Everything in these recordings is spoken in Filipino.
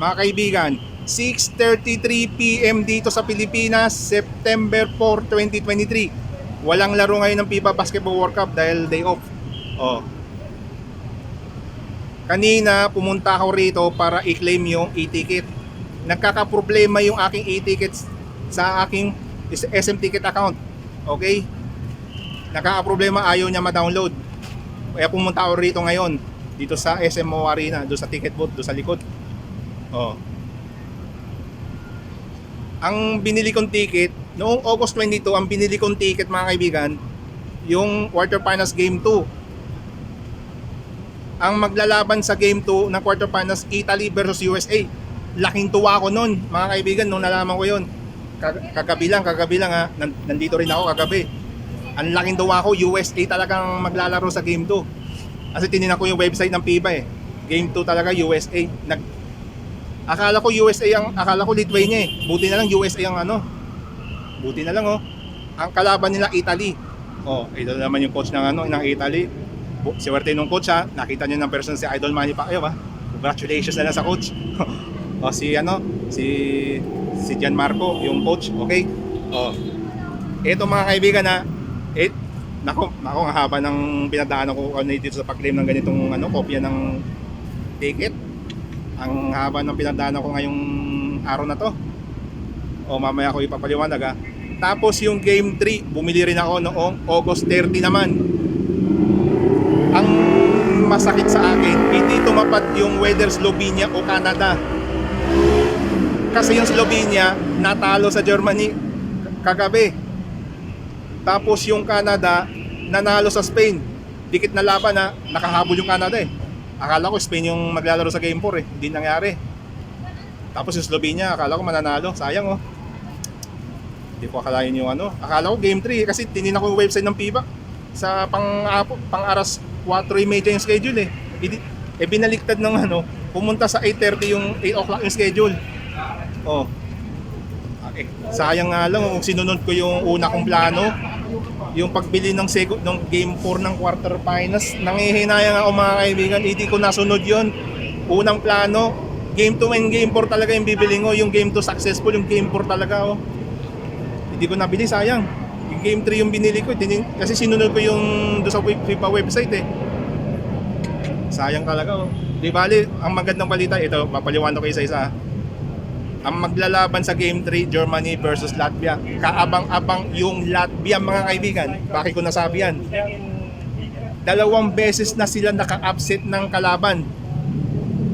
mga kaibigan, 6.33 p.m. dito sa Pilipinas, September 4, 2023. Walang laro ngayon ng FIBA Basketball World Cup dahil day off. Oh. Kanina, pumunta ako rito para i-claim yung e-ticket. Nagkakaproblema yung aking e-tickets sa aking SM Ticket account. Okay? Nagkakaproblema, ayaw niya ma-download. Kaya pumunta ako rito ngayon dito sa SMO Arena, doon sa ticket booth, doon sa likod. Oh. Ang binili kong ticket, noong August 22, ang binili kong ticket mga kaibigan, yung quarterfinals game 2. Ang maglalaban sa game 2 ng quarterfinals Italy versus USA. Laking tuwa ko noon, mga kaibigan, nung nalaman ko 'yon. Kag- Kagabi lang, kagabi lang ha. Nan- Nandito rin ako kagabi. Ang laking tuwa ko, USA talagang maglalaro sa game 2. Kasi tininan ko yung website ng FIBA eh. Game 2 talaga USA. Nag Akala ko USA ang akala ko Lithuania eh. Buti na lang USA ang ano. Buti na lang oh. Ang kalaban nila Italy. Oh, ito naman yung coach ng ano ng Italy. Siwerte nung coach ha. Nakita niyo ng person si Idol Manny Pacquiao ha. Congratulations na lang sa coach. o si ano, si si Gianmarco, yung coach, okay? Oh. Ito mga kaibigan ha. Eh, nako, nako ang haba ng pinadaanan ko ano dito sa pag-claim ng ganitong ano, kopya ng ticket. Ang haba ng pinagdaanan ko ngayong araw na to. O mamaya ko ipapaliwanag ha. Tapos yung game 3, bumili rin ako noong August 30 naman. Ang masakit sa akin, hindi tumapat yung whether Slovenia o Canada. Kasi yung Slovenia, natalo sa Germany kagabi. Tapos yung Canada, nanalo sa Spain. Dikit na laban na nakahabol yung Canada eh. Akala ko Spain yung maglalaro sa Game 4 eh. Hindi nangyari. Tapos yung Slovenia, akala ko mananalo. Sayang oh. Hindi ko akalain yung ano. Akala ko Game 3 eh, kasi tininan ko yung website ng FIBA. Sa pang, apo, pang aras 4.30 yung schedule eh. Idi, eh binaliktad ng ano, pumunta sa 8.30 yung 8 o'clock yung schedule. Oh. Ah, Eh, sayang nga lang kung sinunod ko yung una kong plano yung pagbili ng sego, ng game 4 ng quarter finals nangihinayang ako mga kaibigan hindi ko nasunod yon unang plano game 2 and game 4 talaga yung bibili ko yung game 2 successful yung game 4 talaga oh. hindi ko nabili sayang yung game 3 yung binili ko tinin, kasi sinunod ko yung doon sa FIFA website eh sayang talaga oh. di bali ang magandang balita ito papaliwanag ko isa-isa ah. Ang maglalaban sa Game 3, Germany versus Latvia. Kaabang-abang yung Latvia mga kaibigan. Bakit ko nasabi yan? Dalawang beses na sila naka-upset ng kalaban.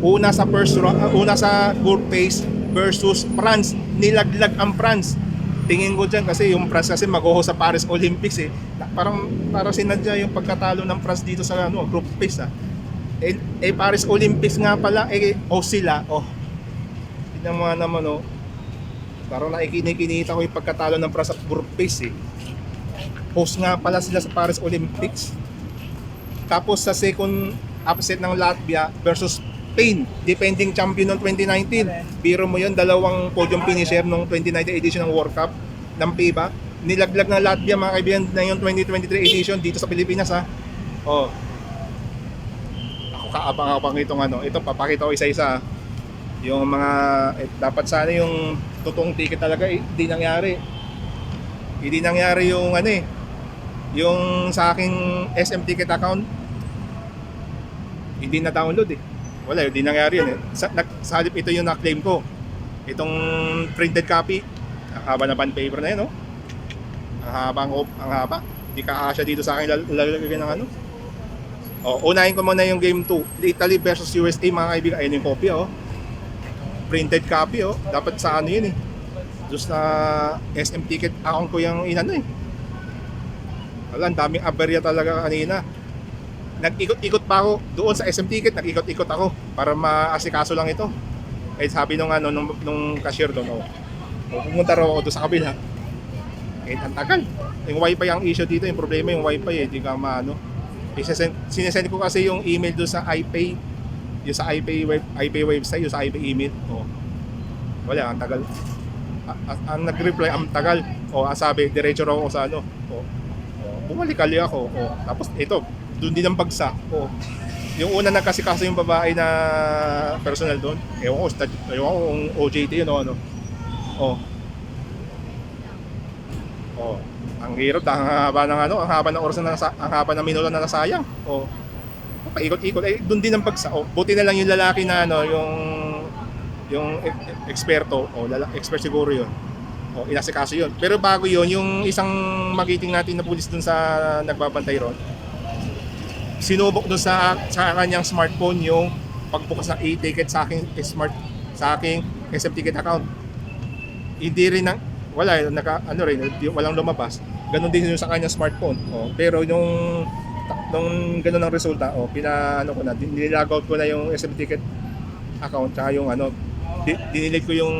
Una sa first uh, una sa group phase versus France. Nilaglag ang France. Tingin ko dyan kasi yung France kasi mag sa Paris Olympics eh. Parang parang sinadya yung pagkatalo ng France dito sa ano, group phase ah. Eh, eh Paris Olympics nga pala eh o sila oh Tignan mo nga naman oh. Parang nakikinikinita ko yung pagkatalo ng Prasa group phase eh. Host nga pala sila sa Paris Olympics. Tapos sa second upset ng Latvia versus Spain, defending champion ng 2019. Biro mo yun, dalawang podium finisher nung 2019 edition ng World Cup ng FIBA. Nilaglag ng Latvia mga kaibigan na yung 2023 edition dito sa Pilipinas ha. Oh. Ako kaabang-abang itong ano. Ito papakita ko isa-isa yung mga eh, dapat sana yung totoong ticket talaga eh, hindi nangyari. Hindi nangyari yung ano eh yung sa aking SM ticket account. Hindi na download eh. Wala hindi nangyari yun eh. Sa, nag, sa halip ito yung na-claim ko. Itong printed copy ang haba na bond paper na yun oh. ang haba ang, ang haba. Hindi kakasya dito sa akin lal- lalagay ng ano. Oh, unahin ko muna yung game 2 Italy versus USA mga kaibigan. Ayun yung copy oh printed copy oh. Dapat sa ano yun eh. Doon sa SM ticket account ko yung inano eh. Wala, ang daming aberya talaga kanina. Nag-ikot-ikot pa ako doon sa SM ticket, nag-ikot-ikot ako para maasikaso lang ito. Eh sabi nung ano nung, nung cashier doon, oh, oh, pumunta raw ako doon sa kabila. Eh, ang. Yung wifi ang issue dito, yung problema yung wifi eh, di ka maano. Eh, sinesend ko kasi yung email doon sa iPay yung sa IP web IP website, yung sa IP email. Oh. Wala, ang tagal. A- a- ang nag-reply, ang tagal. O, ang sabi, diretso raw ako sa ano. O, o bumalik ali ako. O, tapos ito, doon din ang bagsak. O, yung una nagkasikaso yung babae na personal doon. Ewan ko, ewan ko kung OJT yun o ano. Oh. Oh. Ang hirap, ang haba ng ano, ang haba ng oras na nasa, ang haba ng minuto na nasayang. Oh. Paikot-ikot. Eh, doon din ang pagsa. Oh, buti na lang yung lalaki na ano, yung yung e- eksperto, o lala, expert siguro yun. O, inasikaso yun. Pero bago yun, yung isang magiting natin na pulis dun sa nagbabantay ron, sinubok dun sa, sa kanyang smartphone yung pagbukas ng e-ticket sa aking smart sa aking SM ticket account. Hindi rin na, wala, naka, ano rin, walang lumabas. Ganon din yung sa kanyang smartphone. O, pero yung nung ganun ang resulta, o, pina, ano ko na, nilagout ko na yung SM ticket account, tsaka yung ano, di- dinilig ko yung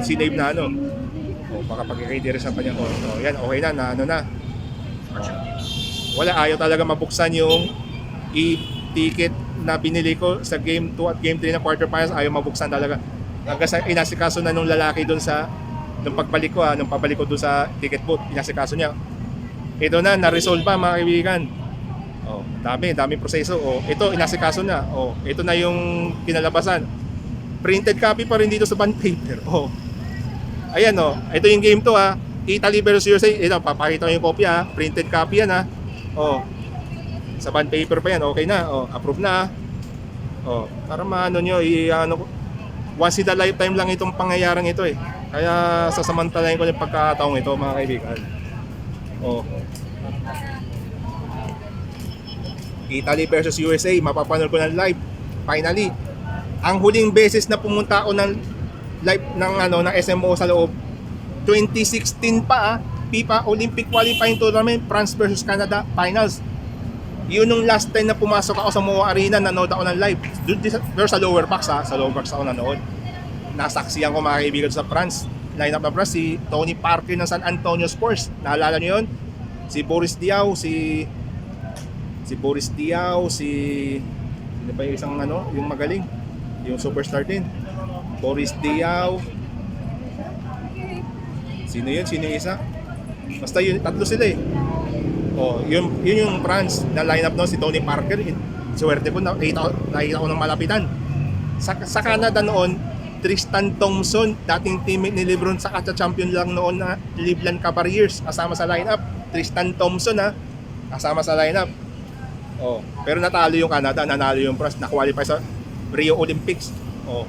sinave na ano. O, baka pagkakaitira sa kanya ko. O, yan, okay na, na ano na. Wala, ayaw talaga mabuksan yung e-ticket na binili ko sa game 2 at game 3 na quarterfinals. Ayaw mabuksan talaga. Hanggang sa inasikaso na nung lalaki doon sa nung pagbalik ko ha, nung pabalik ko doon sa ticket booth, inasikaso niya. Ito na, na-resolve pa mga kaibigan. Dami, daming proseso. Oh, ito inasikaso na. Oh, ito na yung kinalabasan. Printed copy pa rin dito sa bond paper. Oh. Ayan oh, ito yung game to ha. Italy versus USA. Ito, papakita ko yung kopya ha. Printed copy yan ha. Oh. Sa bond paper pa yan, okay na. Oh, approve na. ha. Oh, para maano nyo, i ano ko- once in a lifetime lang itong pangyayarang ito eh. Kaya sasamantalahin ko yung pagkakataong ito mga kaibigan. Oh. Italy versus USA, mapapanood ko ng live. Finally, ang huling beses na pumunta ako ng live ng ano ng SMO sa loob 2016 pa ah, FIFA Olympic Qualifying Tournament France versus Canada Finals. Yun nung last time na pumasok ako sa MOA Arena, nanood ako ng live. Doon pero sa lower box ha, sa lower box ako nanood. Nasaksiyan ko mga kaibigan sa France. Lineup na France, si Tony Parker ng San Antonio Spurs. Naalala niyo yun? Si Boris Diaw, si si Boris Diaw, si sino pa yung isang ano, yung magaling, yung superstar din. Boris Diaw. Sino yun? Sino yung isa? Basta yun, tatlo sila eh. Oh, yun, yun yung France na lineup no si Tony Parker. Swerte ko nakita, ko- nakita ko ng malapitan. Sa, sa Canada noon, Tristan Thompson, dating teammate ni Lebron sa champion lang noon na Cleveland Cavaliers kasama sa lineup. Tristan Thompson ha, kasama sa lineup. Oh, pero natalo yung Canada, nanalo yung France, na-qualify sa Rio Olympics. Oh.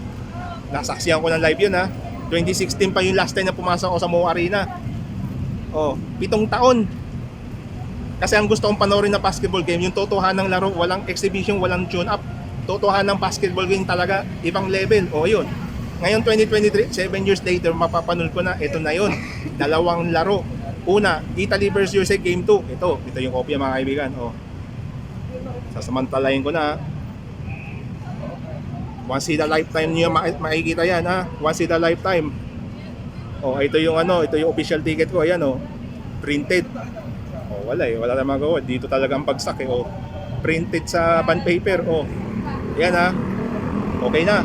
Nasaksiyan ko ng live yun ha. 2016 pa yung last time na pumasok ako sa Mo Arena. Oh, pitong taon. Kasi ang gusto kong panoorin na basketball game, yung totohanan ng laro, walang exhibition, walang tune up. Totohanan ng basketball game talaga, ibang level. O yun. Ngayon 2023, 7 years later, mapapanood ko na, ito na yun. Dalawang laro. Una, Italy versus USA Game 2. Ito, ito yung kopya mga kaibigan. O. Sasamantalayin ko na. Once in a lifetime niyo maki- makikita yan ha. Once in a lifetime. Oh, ito yung ano, ito yung official ticket ko, ayan oh. Printed. Oh, wala eh, wala na magawa. Dito talaga ang bagsak eh. Oh. Printed sa bond paper. Oh. Yan ha. Okay na.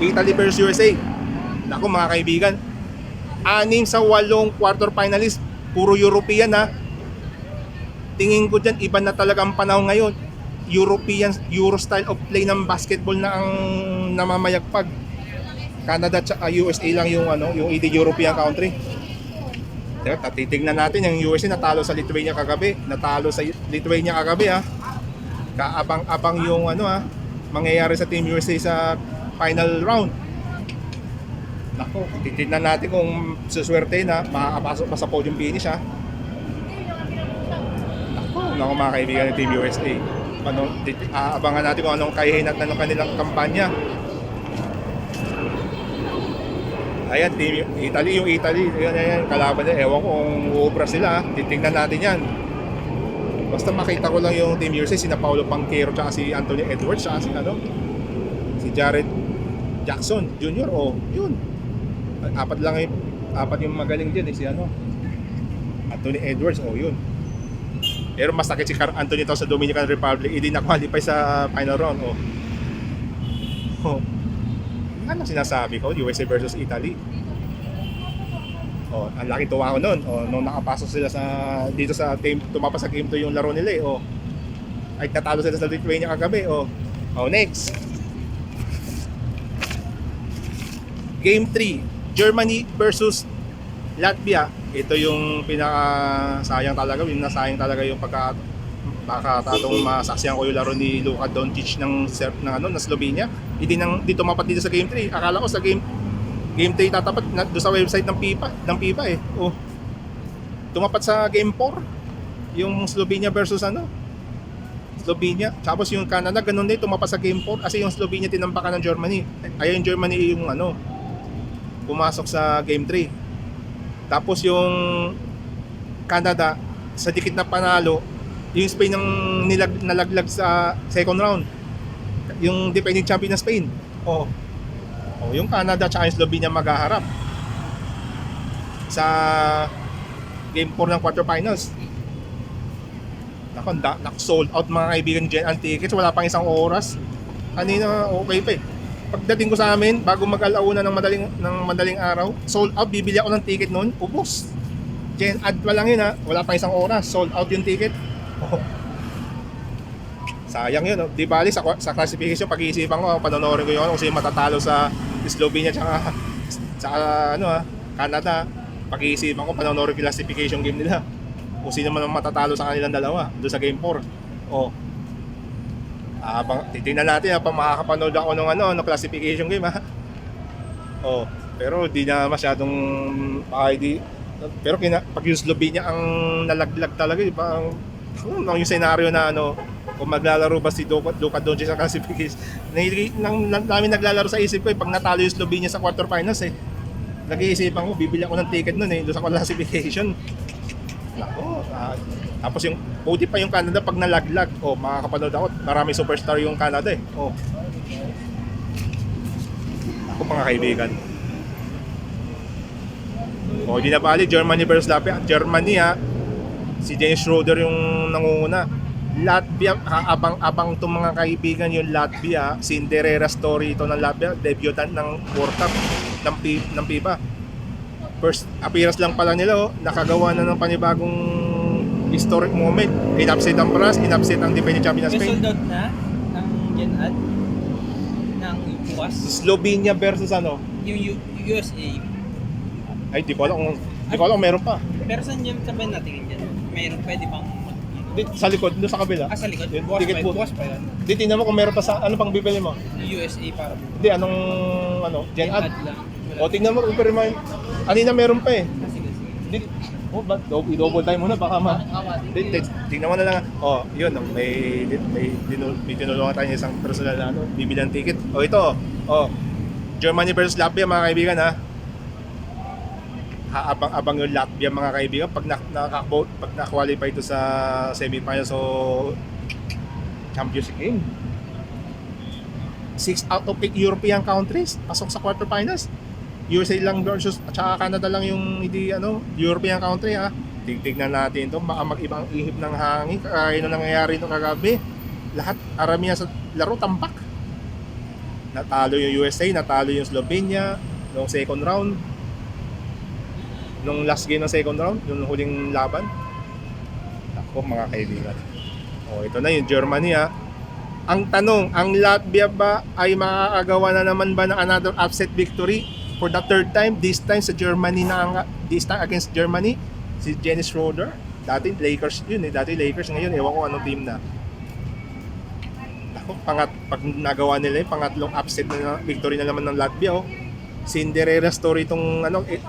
Italy versus USA. Naku mga kaibigan. Anim sa walong quarter finalist. Puro European ha. Tingin ko dyan, iba na talaga ang panahon ngayon. European, Euro style of play ng basketball na ang namamayagpag. Canada at USA lang yung ano, yung hindi European country. Diba, titignan natin yung USA natalo sa Lithuania kagabi, natalo sa Lithuania kagabi ha. Kaabang-abang yung ano ha, mangyayari sa Team USA sa final round. Nako, titignan natin kung suswerte na makakapasok pa sa podium finish ha. Nako mga kaibigan ng Team USA. Ano, aabangan natin kung anong kahihinat na ng kanilang kampanya. Ayan, team Italy, yung Italy, ayan, ayan, kalaban niya. Ewan ko kung uubra sila, ha. titignan natin yan. Basta makita ko lang yung Team USA, sina Paolo Panquero, tsaka si Anthony Edwards, tsaka si, ano, si Jared Jackson Jr. O, yun. Apat lang yung, apat yung magaling din, eh, si ano, Anthony Edwards, o, yun. Pero mas sakit si Carl Anthony sa Dominican Republic, hindi na-qualify sa final round, o. Oh. Ano sinasabi ko? USA versus Italy. Oh, ang laki tuwa ko noon. Oh, nung nakapasok sila sa dito sa game, tumapas sa game to yung laro nila eh. Oh. Ay, natalo sila sa Lithuania kagabi. Oh. Oh, next. Game 3, Germany versus Latvia. Ito yung pinaka sayang talaga, yung nasayang talaga yung pagka pagkatatong masaksiyan ko yung laro ni Luka Doncic ng ser ng ano ng Slovenia. Hindi nang dito mapat dito sa game 3. Akala ko sa game game 3 tatapat na, doon sa website ng FIFA, ng FIFA eh. Oh. Tumapat sa game 4 yung Slovenia versus ano Slovenia. Tapos yung Canada, ganun din, tumapas sa game 4 kasi yung Slovenia tinampakan ng Germany. Ay yung Germany yung ano, pumasok sa game 3. Tapos yung Canada, sa dikit na panalo, yung Spain ang nilag, nalaglag sa second round. Yung defending champion ng Spain. Oh. Oh, yung Canada at Slovenia maghaharap sa game 4 ng quarterfinals. Nako, nak sold out mga kaibigan dyan ang tickets. Wala pang isang oras. Kanina okay pa eh. Pagdating ko sa amin, bago mag-alauna ng madaling, ng madaling araw, sold out. Bibili ako ng ticket noon. Ubus. Gen ad pa lang yun ha. Wala pang isang oras. Sold out yung ticket. Oh. Sayang yun. Oh. Di bali sa, sa classification, pag-iisipan ko, panonorin ko yun kung sino matatalo sa Slovenia tsaka sa ano ha, Canada. Pag-iisipan ko, panonorin ko classification game nila kung sino man ang matatalo sa kanilang dalawa doon sa game 4. Oh. Abang titingnan natin habang makakapanood ako ng ano, ng classification game ha. Oh, pero di na masyadong ID. Pero kina, pag yung Slovenia ang nalaglag talaga, di ba? Ang, ano, yung scenario na ano, kung maglalaro ba si Luka, Luka Doncic sa classification. Nang, nang, namin naglalaro sa isip ko eh, pag natalo yung Slovenia sa quarterfinals eh. Nag-iisipan ko, bibili ako ng ticket nun eh, doon sa classification. Nako, ah, tapos yung buti pa yung Canada pag nalaglag, oh, makakapanood ako. Marami superstar yung Canada eh. Oh. Ako mga kaibigan. Oh, di na bali Germany versus Latvia. Germany ha. Si Dennis Schroeder yung nangunguna. Latvia, abang-abang itong mga kaibigan yung Latvia. Cinderella story ito ng Latvia. Debutant ng World Cup ng, ng FIBA first appearance lang pala nila oh, nakagawa na ng panibagong historic moment. Inupset ang Pras, inupset ang defending champion ng May Spain. sold out na ng Gen Ad ng bukas. Slovenia versus ano? Yung U- USA. Ay, di ko alam kung, di ko alam kung meron pa. Pero saan yung sabihin natin dyan? Mayroon pwede pang Di, sa likod, doon sa kabila. Ah, sa likod. Yung Bukas pa, bukas pa yun. Di, tingnan mo kung meron pa sa, ano pang bibili mo? USA para Di, anong, ano, Gen Ad. lang. O, tingnan mo, pero may, anina meron pa eh. Ah, sige, sige. Di, oh, ba, double, double time muna, baka ma, Di, di, tingnan mo na lang. Oh, yun, oh, may may tinul may tinulungan tayo ng isang personal na ano, bibili ng ticket. Oh, ito. Oh. Germany versus Latvia mga kaibigan ha. Haabang-abang yung Latvia mga kaibigan pag na, nakaka- pag na-qualify ito sa semifinals o championship game. 6 out of 8 European countries pasok sa quarterfinals. USA lang versus at saka Canada lang yung hindi ano European country ha. Tigtignan natin ito baka mag-ibang ihip ng hangin kaya na nangyayari nung kagabi. Lahat aramihan sa laro tampak. Natalo yung USA, natalo yung Slovenia noong second round. Nung last game ng second round, yung huling laban. Ako mga kaibigan. Oh, ito na yung Germany ha. Ang tanong, ang Latvia ba ay makakagawa na naman ba ng another upset victory for the third time? This time sa Germany na this time against Germany, si Dennis Schroeder. Dati Lakers yun eh, dati Lakers ngayon, ewan ko anong team na. Ako, pangat, pag nagawa nila yung pangatlong upset na victory na naman ng Latvia, oh. Cinderella story itong ano, eh,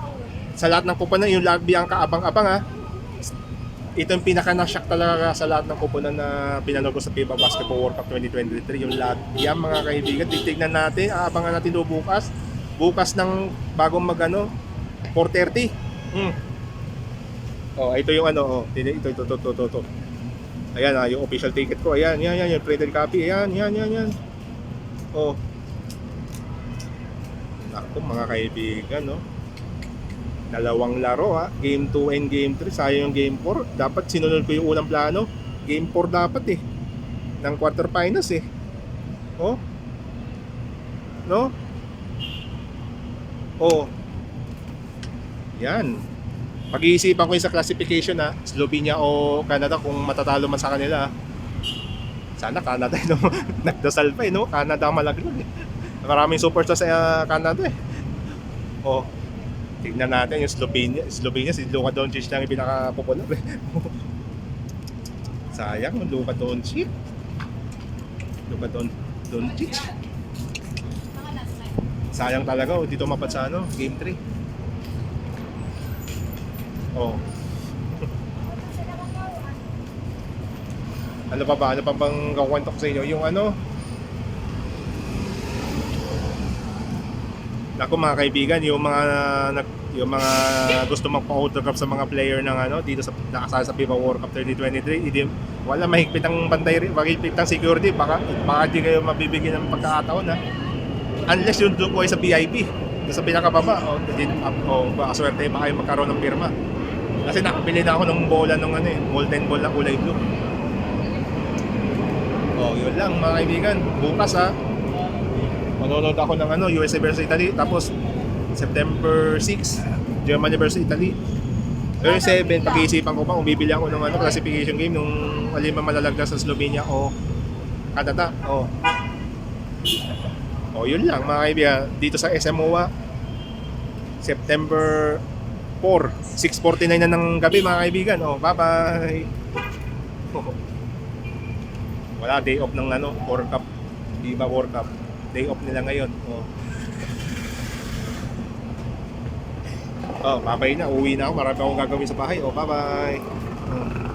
sa lahat ng kuponan, yung Latvia ang kaabang-abang ha. Ito yung pinaka na-shock talaga sa lahat ng kuponan na pinanood ko sa FIBA Basketball World Cup 2023. Yung Latvia mga kaibigan, titignan natin, aabangan natin bukas. Bukas ng bagong magano 4.30. Hmm. Oh, ito yung ano, oh, ito, ito, ito, ito, ito, ito. Ayan, ah, yung official ticket ko. Ayan, yan, yan, yung printed copy. Ayan, yan, yan, yan. Oh. Ako, mga kaibigan, no? Dalawang laro, ha? Game 2 and Game 3. Sayang yung Game 4. Dapat sinunod ko yung unang plano. Game 4 dapat, eh. Ng quarterfinals, eh. Oh. No? Oh. Yan. Pag-iisipan ko yung sa classification ha, Slovenia o Canada kung matatalo man sa kanila. Sana Canada, no? Nagdasal pa, eh, no? Canada malaglag, eh. Maraming superstar sa uh, Canada, eh. Oh, tignan natin yung Slovenia. Slovenia, si Luka Doncic lang yung pinaka-popular, eh. Sayang, Luka Doncic. Luka Don Doncic. Sayang talaga, oh, dito mapat sa ano, game 3. Oh. ano pa ba? Ano pa bang kakwento ko sa inyo? Yung ano, Ako mga kaibigan, yung mga nag yung mga gusto magpa-autograph sa mga player ng ano dito sa nakasali sa FIBA World Cup 2023, hindi wala mahigpit ang bantay mahigpit ang security, baka baka di kayo mabibigyan ng pagkakataon ha. Unless yung doon ko ay sa VIP, sa pinakababa, o oh, din o baka swerte pa kayo magkaroon ng pirma. Kasi nakabili na ako ng bola ng ano eh, molten ball na kulay blue. Oh, yun lang mga kaibigan. Bukas ha, manonood ako ng ano, USA versus Italy. Tapos, September 6, Germany versus Italy. Pero yung 7, pag-iisipan ko pa kung bibili ako ng ano, classification game nung alin man malalagdas sa Slovenia o Canada. O. O, yun lang mga kaibigan. Dito sa SMOA, September 4, 6.49 na ng gabi mga kaibigan. O, bye-bye! Wala, day off ng ano, World Cup. Viva World Cup. Day off nila ngayon. Oh. Oh, babay na. Uwi na ako. Marami akong gagawin sa bahay. Oh, bye-bye. Oh.